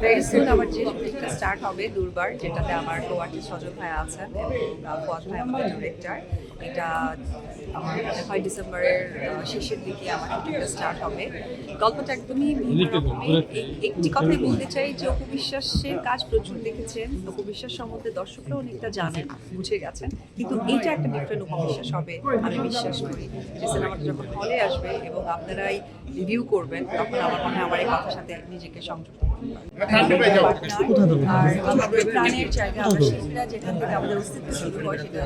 Very soon আমার যে শুটিংটা start হবে দুর্বার যেটাতে আমার কো আর্টিস্ট সজল ভাই আছেন এবং আহ, ভাই আমাদের ডিরেক্টর এটা আমার মনে হয় ডিসেম্বরের শেষের দিকে আমার শুটিংটা স্টার্ট হবে। গল্পটা একদমই একটি কথাই বলতে চাই যে অপু বিশ্বাসের কাজ প্রচুর দেখেছেন। অপু বিশ্বাস সম্বন্ধে দর্শকরাও অনেকটা জানেন বুঝে গেছেন। কিন্তু এটা একটা ডিফারেন্ট উপবিশ্বাস হবে আমি বিশ্বাস করি। যে সিনেমাটা যখন হলে আসবে এবং আপনারাই রিভিউ করবেন তখন আমার মনে হয় আমার এই কথার সাথে নিজেকে সংযুক্ত প্রাণের জায়গা আমরা শিল্পীরা যেখান থেকে আমাদের শুরু হয় সেটা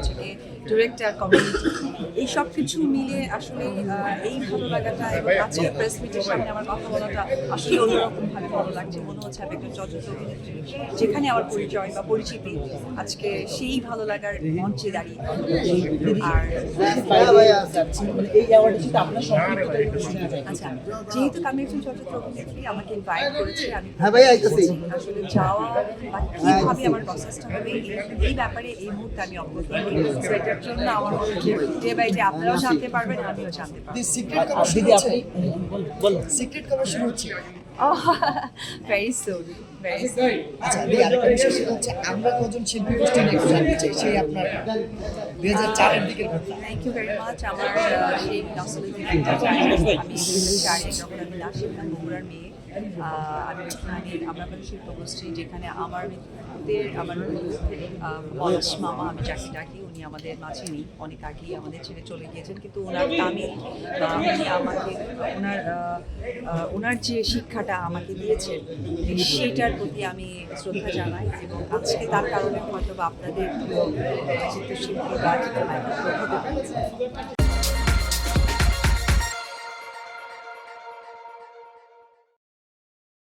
এই সব কিছু মিলে আসলে এই ভালো লাগাটা এবং আজকে প্রেস মিটের সামনে আমার কথা বলাটা আসলে অন্যরকম ভাবে ভালো লাগছে মনে হচ্ছে আমি একজন চলচ্চিত্র যেখানে আমার পরিচয় বা পরিচিতি আজকে সেই ভালো লাগার মঞ্চে দাঁড়িয়ে আর আচ্ছা যেহেতু আমি একজন চলচ্চিত্র অভিনেত্রী আমাকে ইনভাইট করেছে, আমি হ্যাঁ ভাই, আইতাছি। আসলে যাওয়া বা কীভাবে আমার প্রসেসটা হবে এই- ব্যাপারে এই মুহূর্তে আমি অবগত নই এটার জন্য আমার মনে হয় বাই যে আপনারাও জানতে পারবেন আমিও জানতে পারব সিক্রেট কবে শুরু দিদি হচ্ছে আপনি বলো সিক্রেট কবে শুরু হচ্ছে ভেরি সুন আচ্ছা দিদি আরেকটা বিষয় সেটা হচ্ছে আমরা কজন শিল্পী গোষ্ঠী নিয়ে জানতে চাই সেই আপনার দুই হাজার চারের দিকের ঘটনা থ্যাংক ইউ ভেরি মাচ আমার সেই নস্টালজিক আমি জানি যখন আমি বগুড়ার মেয়ে আমি ওখানে আমরা মানে শিল্পগোষ্ঠী যেখানে আমার মৃত্যুদের আমার পলাশ মামা আমি যাকে ডাকি, উনি আমাদের মাঝে নেই অনেক আগেই আমাদের ছেড়ে চলে গিয়েছেন, কিন্তু ওনার তামিল উনি আমাকে, ওনার ওনার যে শিক্ষাটা আমাকে দিয়েছেন সেটার প্রতি আমি শ্রদ্ধা জানাই এবং আজকে তার কারণে হয়তো বা আপনাদের চিত্রশিল্পী বা চিত্রনায়িকা